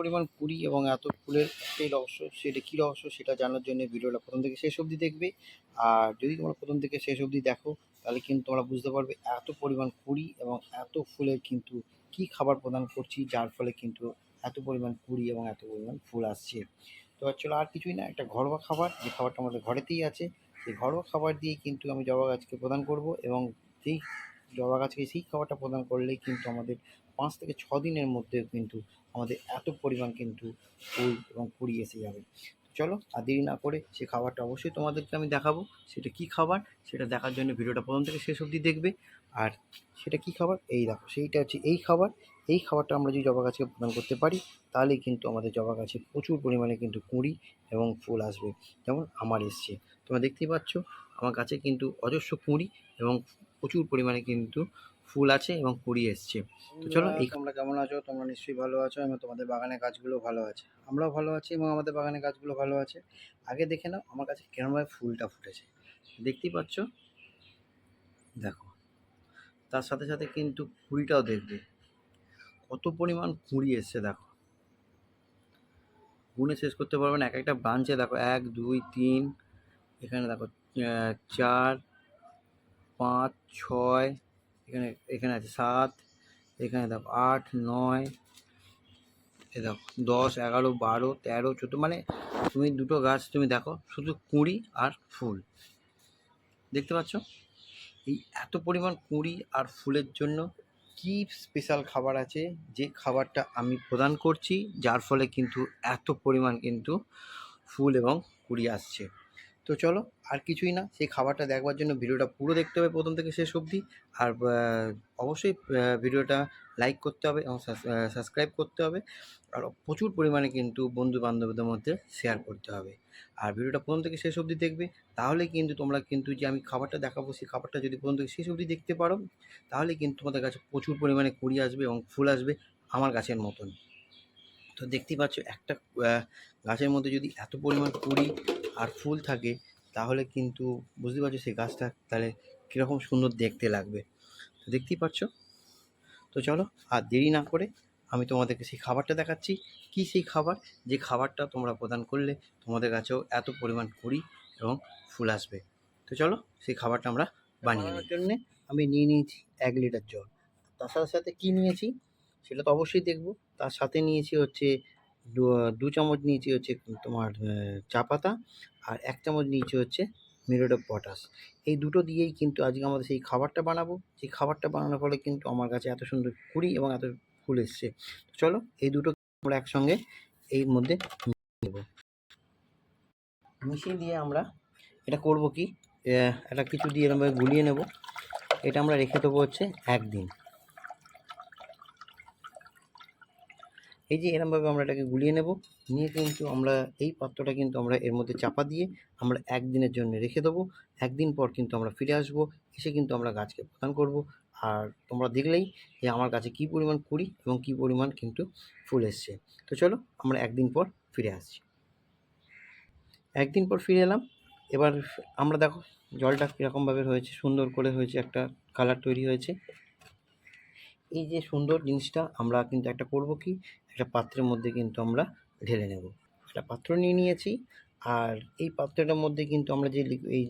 পরিমাণ কুড়ি এবং এত ফুলের একটাই রহস্য, সেটা কী রহস্য সেটা জানার জন্য ভিডিওটা প্রথম থেকে শেষ অবধি দেখবে। আর যদি তোমরা প্রথম থেকে শেষ অবধি দেখো, তাহলে কিন্তু তোমরা বুঝতে পারবে এত পরিমাণ কুড়ি এবং এত ফুলের কিন্তু কী খাবার প্রদান করছি, যার ফলে কিন্তু এত পরিমাণ কুড়ি এবং এত পরিমাণ ফুল আসছে। তো চলো আর কিছুই না, একটা ঘরোয়া খাবার, যে খাবারটা আমাদের ঘরেতেই আছে, সেই ঘরোয়া খাবার দিয়ে কিন্তু আমি জবা গাছকে প্রদান করব এবং সেই জবা গাছকে সেই খাবারটা প্রদান করলেই কিন্তু আমাদের পাঁচ থেকে ছ দিনের মধ্যে কিন্তু আমাদের এত পরিমাণ কিন্তু ফুল এবং কুড়ি এসে যাবে। চলো, আর দেরি না করে সেই খাবারটা অবশ্যই তোমাদেরকে আমি দেখাবো, সেটা কি খাবার, সেটা দেখার জন্য ভিডিওটা প্রথম থেকে শেষ অবধি দেখবে। আর সেটা কি খাবার, এই দেখো, সেইটা হচ্ছে এই খাবার। এই খাবারটা আমরা যদি জবা গাছকে প্রদান করতে পারি তাহলেই কিন্তু আমাদের জবা গাছে প্রচুর পরিমাণে কিন্তু কুঁড়ি এবং ফুল আসবে। যেমন আমার এসছে। তোমরা দেখতেই পাচ্ছ, আমার গাছে কিন্তু অজস্র কুঁড়ি এবং প্রচুর পরিমাণে কিন্তু ফুল আছে এবং কুড়ি এসছে। তো চলো এই তোমরা কেমন আছো? তোমরা নিশ্চয়ই ভালো আছো এবং তোমাদের বাগানের গাছগুলো ভালো আছে। আমরাও ভালো আছি এবং আমাদের বাগানের গাছগুলো ভালো আছে। আগে দেখে নাও আমার কাছে কেরমভাবে ফুলটা ফুটেছে। দেখতেই পাচ্ছ? দেখো। তার সাথে সাথে কিন্তু কুড়িটাও দেখবে। কত পরিমাণ কুড়ি এসছে দেখো। গুণে শেষ করতে পারবে না এক একটা ব্রাঞ্চে দেখো এক দুই তিন এখানে দেখো চার পাঁচ ছয় এখানে এখানে আছে সাত, এখানে দেখো আট, নয়, এ দেখো দশ, এগারো, বারো, তেরো, চোদ্দ মানে তুমি দুটো গাছ তুমি দেখো শুধু কুঁড়ি আর ফুল। দেখতে পাচ্ছ? এই এত পরিমাণ কুঁড়ি আর ফুলের জন্য কি স্পেশাল খাবার আছে? যে খাবারটা আমি প্রদান করছি, যার ফলে কিন্তু এত পরিমাণ কিন্তু ফুল এবং কুঁড়ি আসছে। তো চলো, আর কিছুই না, সেই খাবারটা দেখবার জন্য ভিডিওটা পুরো দেখতে হবে প্রথম থেকে শেষ অবধি। আর অবশ্যই ভিডিওটা লাইক করতে হবে এবং সাবস্ক্রাইব করতে হবে। আর প্রচুর পরিমাণে কিন্তু বন্ধু বান্ধবদের মধ্যে শেয়ার করতে হবে। আর ভিডিওটা প্রথম থেকে শেষ অবধি দেখবে, তাহলে কিন্তু তোমরা কিন্তু যে আমি খাবারটা দেখাবো, সেই খাবারটা যদি প্রথম থেকে শেষ অবধি দেখতে পারো, তাহলে কিন্তু তোমাদের কাছে প্রচুর পরিমাণে কুড়ি আসবে এবং ফুল আসবে আমার গাছের মতন। তো দেখতেই পাচ্ছ একটা গাছের মধ্যে যদি এত পরিমাণ কুড়ি আর ফুল থাকে, তাহলে কিন্তু বুঝতে পারছ সেই গাছটা তাহলে কীরকম সুন্দর দেখতে লাগবে। তো দেখতেই পাচ্ছ তো চলো, আর দেরি না করে আমি তোমাদেরকে সেই খাবারটা দেখাচ্ছি। কি সেই খাবার? যে খাবারটা তোমরা প্রদান করলে তোমাদের কাছেও এত পরিমাণ কুড়ি এবং ফুল আসবে। তো চলো, সেই খাবারটা আমরা বানিয়ে নেওয়ার জন্যে আমি নিয়ে নিয়েছি এক লিটার জল। তার সাথে সাথে কী নিয়েছি, সেটা তো অবশ্যই দেখব। তার সাথে নিয়েছি হচ্ছে দু দু চামচ নিয়েছি হচ্ছে তোমার চা পাতা আর এক চামচ নিয়েছি হচ্ছে মিরোড অফ পটাশ। এই দুটো দিয়েই কিন্তু আজকে আমাদের সেই খাবারটা বানাবো। সেই খাবারটা বানানোর ফলে কিন্তু আমার কাছে এত সুন্দর কুড়ি এবং এত ফুল এসছে। চলো এই দুটো আমরা একসঙ্গে এর মধ্যে নেব। মিশিয়ে দিয়ে আমরা এটা করব কি? একটা কিছু দিয়ে এরকমভাবে গুলিয়ে নেব। এটা আমরা রেখে দেবো হচ্ছে একদিন। এই যে এরমভাবে আমরা এটাকে গুলিয়ে নেব, নিয়ে কিন্তু আমরা এই পাত্রটা কিন্তু আমরা এর মধ্যে চাপা দিয়ে আমরা একদিনের জন্য রেখে দেবো। একদিন পর কিন্তু আমরা ফিরে আসব, এসে কিন্তু আমরা গাছকে প্রদান করব। আর তোমরা দেখলেই যে আমার গাছে কী পরিমাণ কুড়ি এবং কী পরিমাণ কিন্তু ফুল এসছে। তো চলো আমরা একদিন পর ফিরে আসছি। একদিন পর ফিরে এলাম। এবার আমরা দেখো জলটা কীরকমভাবে হয়েছে, সুন্দর করে হয়েছে, একটা কালার তৈরি হয়েছে। এই যে সুন্দর জিনিসটা আমরা কিন্তু একটা করব কি? একটা পাত্রের মধ্যে কিন্তু আমরা ঢেলে নেব। একটা পাত্র নিয়ে নিয়েছি আর এই পাত্রটার মধ্যে কিন্তু আমরা যে এই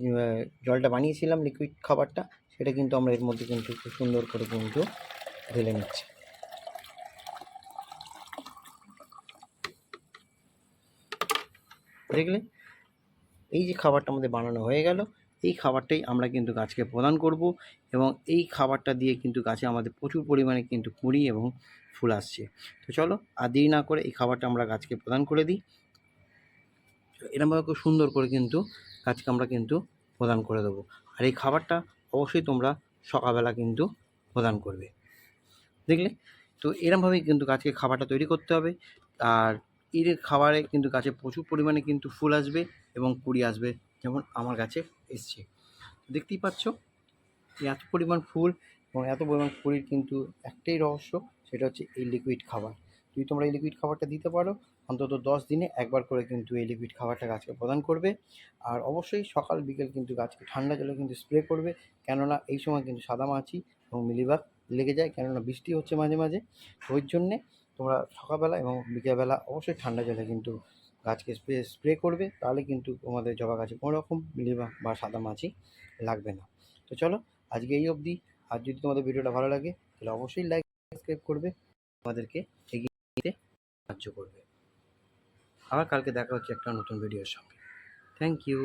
জলটা বানিয়েছিলাম লিকুইড খাবারটা, সেটা কিন্তু আমরা এর মধ্যে কিন্তু খুব সুন্দর করে কিন্তু ঢেলে নিচ্ছি। দেখলে? এই যে খাবারটা আমাদের বানানো হয়ে গেল। এই খাবারটাই আমরা কিন্তু গাছকে প্রদান করব এবং এই খাবারটা দিয়ে কিন্তু গাছে আমাদের প্রচুর পরিমাণে কিন্তু কুঁড়ি এবং ফুল আসছে। তো চলো, আর দেরি না করে এই খাবারটা আমরা গাছকে প্রদান করে দিই। এরমভাবে খুব সুন্দর করে কিন্তু গাছকে আমরা কিন্তু প্রদান করে দেবো। আর এই খাবারটা অবশ্যই তোমরা সকালবেলা কিন্তু প্রদান করবে। দেখলে? তো এরমভাবেই কিন্তু গাছকে খাবারটা তৈরি করতে হবে। আর এর খাবারে কিন্তু গাছে প্রচুর পরিমাণে কিন্তু ফুল আসবে এবং কুড়ি আসবে। যেমন আমার গাছে এসছে। দেখতেই পাচ্ছ এত পরিমাণ ফুল এবং এত পরিমাণ ফুলের কিন্তু একটাই রহস্য, সেটা হচ্ছে এই লিকুইড খাবার। যদি তোমরা এই লিকুইড খাবারটা দিতে পারো, অন্তত দশ দিনে একবার করে কিন্তু এই লিকুইড খাবারটা গাছকে প্রদান করবে। আর অবশ্যই সকাল, বিকেল কিন্তু গাছকে ঠান্ডা জলে কিন্তু স্প্রে করবে। কেননা এই সময় কিন্তু সাদা মাছি এবং মিলিবাগ লেগে যায়, কেননা বৃষ্টি হচ্ছে মাঝে মাঝে। ওই জন্যে তোমরা সকালবেলা এবং বিকেলবেলা অবশ্যই ঠান্ডা জলে কিন্তু গাছকে স্প্রে স্প্রে করবে, তাহলে কিন্তু তোমাদের জবা গাছে কোনো রকম মিলিবাগ বা সাদা মাছি লাগবে না। তো চলো, আজকে এই অবধি। আর যদি তোমাদের ভিডিওটা ভালো লাগে, তাহলে অবশ্যই লাইক সাবস্ক্রাইব করবে। আমাদেরকে এগিয়ে নিতে সাহায্য করবে। আবার কালকে দেখা হচ্ছে একটা নতুন ভিডিওর সঙ্গে। Thank you